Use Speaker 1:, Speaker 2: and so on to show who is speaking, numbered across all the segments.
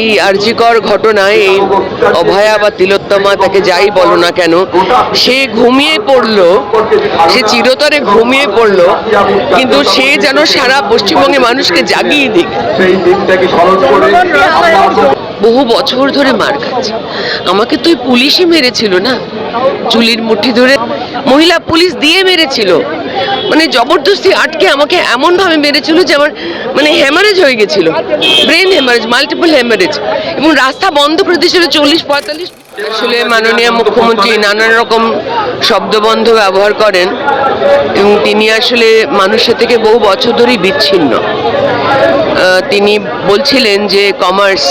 Speaker 1: এই আর্যিকর ঘটনায় এই অভয়া বা তিলোত্তমা তাকে যাই বলো না কেন, সে ঘুমিয়ে পড়ল, সে চিরতরে ঘুমিয়ে পড়ল, কিন্তু সে যেন সারা পশ্চিমবঙ্গের মানুষকে জাগিয়ে দিক। বহু বছর ধরে মার খাচ্ছে। আমাকে তো পুলিশই মেরেছিল না? চুলির মুঠি ধরে মহিলা পুলিশ দিয়ে মেরেছিল। মানে জবরদস্তি আটকে আমাকে এমন ভাবে মেরেছিল যে আমার মানে হ্যামারেজ হয়ে গেছিল। ব্রেন হ্যামারেজ মাল্টিপল হ্যামারেজ এবং রাস্তা বন্ধ করে দিয়েছিল চল্লিশ, পঁয়তাল্লিশ। আসলে মাননীয় মুখ্যমন্ত্রী নানান রকম শব্দবন্ধ ব্যবহার করেন এবং তিনি আসলে মানুষের থেকে বহু বছর ধরেই বিচ্ছিন্ন। তিনি বলছিলেন যে কমার্স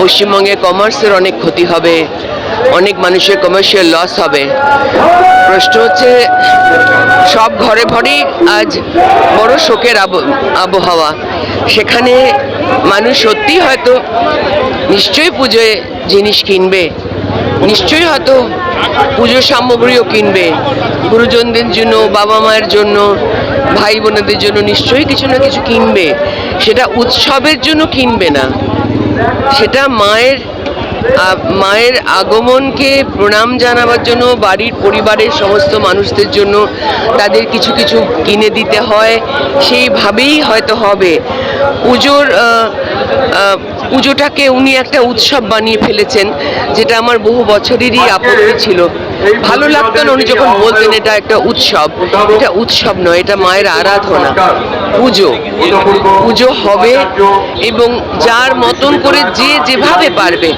Speaker 1: পশ্চিমবঙ্গে কমার্সের অনেক ক্ষতি হবে। অনেক মানুষের কমার্শিয়াল লস হবে। প্রশ্ন হচ্ছে, সব ঘরে ঘরেই আজ বড় শোকের আবহাওয়া। সেখানে মানুষ সত্যি হয়তো নিশ্চয়ই পুজোয় জিনিস কিনবে, নিশ্চয়ই হয়তো পুজোর সামগ্রীও কিনবে। গুরুজনদের জন্য, বাবা মায়ের জন্য, ভাই বোনেদের জন্য নিশ্চয়ই কিছু না কিছু কিনবে। সেটা উৎসবের জন্য কিনবে না। সেটা মায়ের মায়ের আগমনকে প্রণাম জানাবার জন্য বাড়ির পরিবারের সমস্ত মানুষদের জন্য তাদের কিছু কিছু কিনে দিতে হয়। সেইভাবেই হয়তো হবে। পুজোর পুজোটাকে উনি একটা উৎসব বানিয়ে ফেলেছেন যেটা আমার বহু বছরেরই আপত্তি ছিল। ভালো লাগতো না উনি যখন বলতেন এটা একটা উৎসব। এটা উৎসব নয় এটা মায়ের আরাধনা। পুজো। পুজো হবে এবং যার মতন করে যে যেভাবে পারবে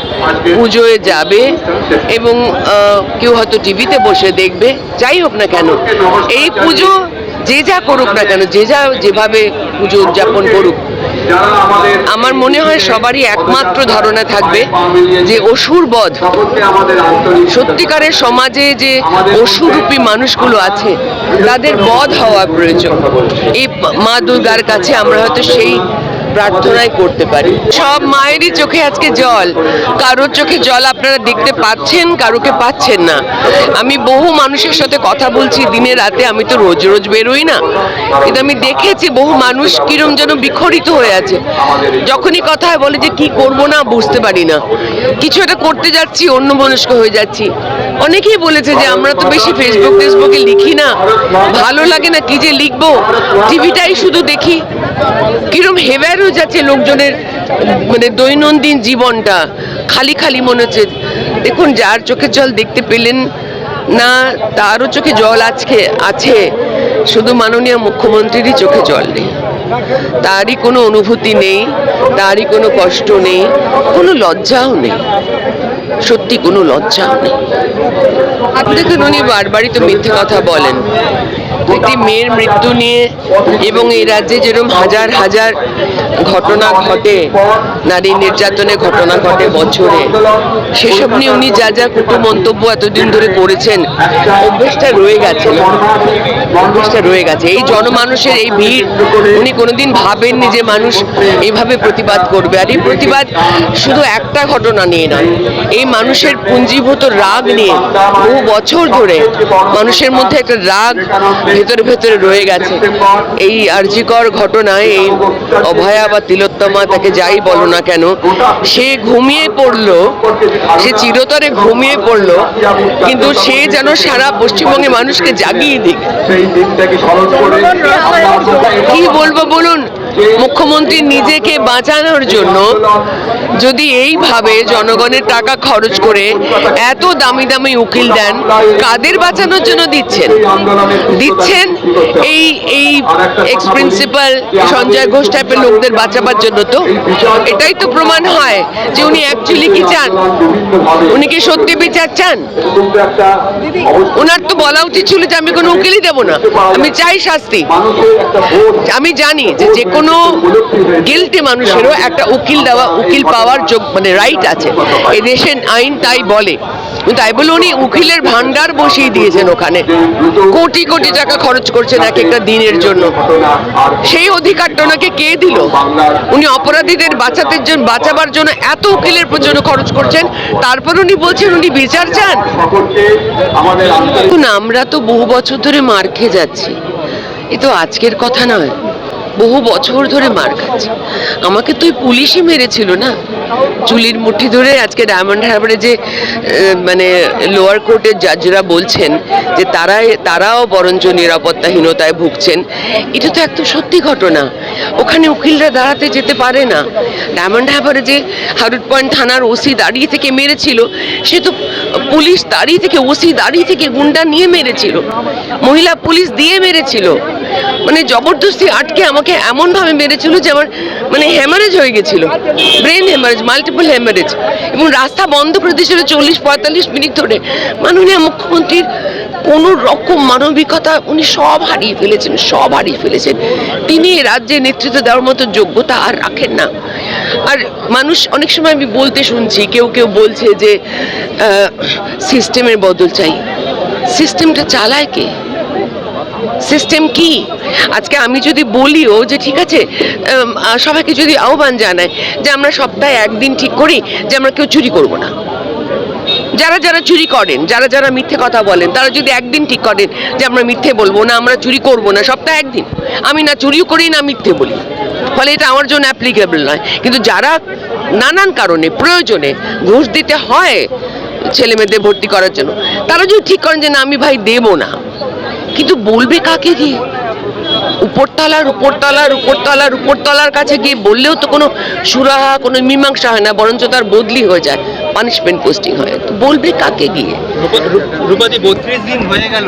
Speaker 1: পুজোয় যাবে এবং কেউ হয়তো টিভিতে বসে দেখবে, যাই হোক না কেন, এই পুজো যে যা করুক না কেন, যে যা যেভাবে পুজো উদযাপন করুক আমার মনে হয় সবারই একমাত্র ধারণা থাকবে যে অসুর বধ সত্যিকারের সমাজে যে অসুরূপী মানুষগুলো আছে তাদের বধ হওয়া প্রয়োজন। এই মা দুর্গার কাছে আমরা হয়তো সেই প্রার্থনাই করতে পারি। সব মায়েরই চোখে আজকে জল। কারোর চোখে জল আপনারা দেখতে পাচ্ছেন, কারোকে পাচ্ছেন না। আমি বহু মানুষের সাথে কথা বলছি, দিনে রাতে আমি তো রোজ রোজ বেরোই না। কিন্তু আমি দেখেছি বহু মানুষ কিরম যেন বিখরিত হয়ে আছে। যখনই কথা বলে যে কি করব না, বুঝতে পারি না। কিছু একটা করতে যাচ্ছি অন্য মনস্ক হয়ে যাচ্ছি। অনেকেই বলেছে যে আমরা তো বেশি ফেসবুক টেসবুকে লিখি না। ভালো লাগে না কি যে লিখব? টিভিটাই শুধু দেখি। কিরম হেভ্যার হয়ে যাচ্ছে লোকজনের মানে দৈনন্দিন জীবনটা। খালি খালি মনে হচ্ছে, দেখুন, যার চোখের জল দেখতে পেলেন না, তারও চোখে জল আজকে আছে। শুধু মাননীয় মুখ্যমন্ত্রীরই চোখে জল নেই। তারই কোনো অনুভূতি নেই, তারই কোনো কষ্ট নেই, কোনো লজ্জাও নেই। সত্যি কোনো লজ্জাও নেই। দেখুন উনি বারবারই তো মিথ্যে কথা বলেন। একটি মেয়ের মৃত্যু নিয়ে এবং এই রাজ্যে যেরকম হাজার হাজার ঘটনা ঘটে, নারী নির্যাতনের ঘটনা ঘটে বছরে, সেসব নিয়ে উনি যা যা কুটু মন্তব্য এতদিন ধরে করেছেন, অভ্যেসটা রয়ে গেছে? অভ্যেসটা রয়ে গেছে। এই জনমানুষের এই ভিড় উনি কোনোদিন ভাবেননি যে মানুষ এইভাবে প্রতিবাদ করবে। আর এই প্রতিবাদ শুধু একটা ঘটনা নিয়ে নয়, এই মানুষের পুঞ্জীভূত রাগ নিয়ে বহু বছর ধরে মানুষের মধ্যে একটা রাগ ভেতরে ভেতরে রয়ে গেছে। এই আর্যিকর ঘটনায় এই অভয়া বা তিলোত্তমা তাকে যাই বলো না কেন সে ঘুমিয়ে পড়ল সে চিরতরে ঘুমিয়ে পড়ল কিন্তু সে যেন সারা পশ্চিমবঙ্গের মানুষকে জাগিয়ে দিক। বলব, বলুন, মুখ্যমন্ত্রী নিজেকে বাঁচানোর জন্য যদি এইভাবে জনগণের টাকা খরচ করে এত দামি দামি উকিল দেন, কাদের বাঁচানোর জন্য দিচ্ছেন? দিচ্ছেন এই এই এক্স প্রিন্সিপাল সঞ্জয় ঘোষ টাইপের লোকদের বাঁচাবার জন্য তো? এটাই তো প্রমাণ হয় যে উনি অ্যাকচুয়ালি কি চান? উনি কি সত্যি বিচার চান? ওনার তো বলা উচিত ছিল যে আমি কোনো উকিলই দেবো না। আমি চাই শাস্তি। আমি জানি যে যে কোনো গিলটি মানুষেরও একটা উকিল দেওয়া, উকিল পাওয়ার যোগ মানে রাইট আছে। এই দেশের আইন তাই বলে। কিন্তু তাই বলে উনি উকিলের ভান্ডার বসিয়ে দিয়েছেন ওখানে। কোটি কোটি টাকা খরচ করছেন এক একটা দিনের জন্য। সেই অধিকারটা ওনাকে কে দিল? উনি অপরাধীদের বাঁচাতে জন্য বাঁচাবার জন্য এত উকিলের জন্য খরচ করছেন। তারপর উনি বলছেন, উনি বিচার চান? আমরা তো বহু বছর ধরে মার খেয়ে যাচ্ছি। এ তো আজকের কথা নয়। বহু বছর ধরে মার খাচ্ছি। আমাকে তো ওই পুলিশই মেরেছিল না? চুলির মুঠি ধরে আজকে ডায়মন্ড হারবারে যে মানে লোয়ার কোর্টের জাজরা বলছেন যে তারাই, তারাও বরঞ্চ নিরাপত্তাহীনতায় ভুগছেন, এটা তো একদম সত্যি ঘটনা। ওখানে উকিলরা দাঁড়াতে যেতে পারে না। ডায়মন্ড হারবারে যে হারুট পয়েন্ট থানার ওসি দাঁড়িয়ে থেকে মেরেছিল, সে তো পুলিশ দাঁড়িয়ে থেকে, ওসি দাঁড়িয়ে থেকে গুন্ডা নিয়ে মেরেছিল। মহিলা পুলিশ দিয়ে মেরেছিল। মানে জবরদস্তি আটকে আমাকে এমনভাবে মেরেছিল যে আমার মানে হ্যামারেজ হয়ে গেছিল। ব্রেন হ্যামারেজ মাল্টিপল হ্যামারেজ এবং রাস্তা বন্ধ দিয়েছিল চল্লিশ, পঁয়তাল্লিশ মিনিট ধরে। মাননীয় মুখ্যমন্ত্রীর কোনো রকম মানবিকতা উনি সব হারিয়ে ফেলেছেন, সব হারিয়ে ফেলেছেন। তিনি রাজ্যে নেতৃত্ব দেওয়ার মতো যোগ্যতা আর রাখেন না। আর মানুষ অনেক সময় আমি বলতে শুনছি, কেউ কেউ বলছে যে সিস্টেমের বদল চাই। সিস্টেমটা চালায় কে? সিস্টেম কি? আজকে আমি যদি বলিও যে ঠিক আছে সবাইকে যদি আহ্বান জানায় যে আমরা সপ্তাহে একদিন ঠিক করি যে আমরা কেউ চুরি করব না। যারা যারা চুরি করেন, যারা যারা মিথ্যে কথা বলেন, তারা যদি একদিন ঠিক করেন যে আমরা মিথ্যে বলব না, আমরা চুরি করব না, সপ্তাহে একদিন। আমি না চুরিও করি, না মিথ্যে বলি। ফলে এটা আমার জন্য অ্যাপ্লিকেবল নয়। কিন্তু যারা নানান কারণে, প্রয়োজনে ঘুষ দিতে হয় ছেলে মেয়েদের ভর্তি করার জন্য, তারা যদি ঠিক করেন যে না, আমি ভাই দেবো না, কিন্তু বলবে কাকে গিয়ে উপরতলার উপরতলার উপরতলার উপরতলার কাছে গিয়ে বললেও তো কোনো সুরাহা, কোনো মীমাংসা হয় না, বরঞ্চ তার বদলি হয়ে যায় পানিশমেন্ট পোস্টিং হয়। তো বলবে কাকে গিয়ে?
Speaker 2: রূপাদি বত্রিশ দিন হয়ে গেল।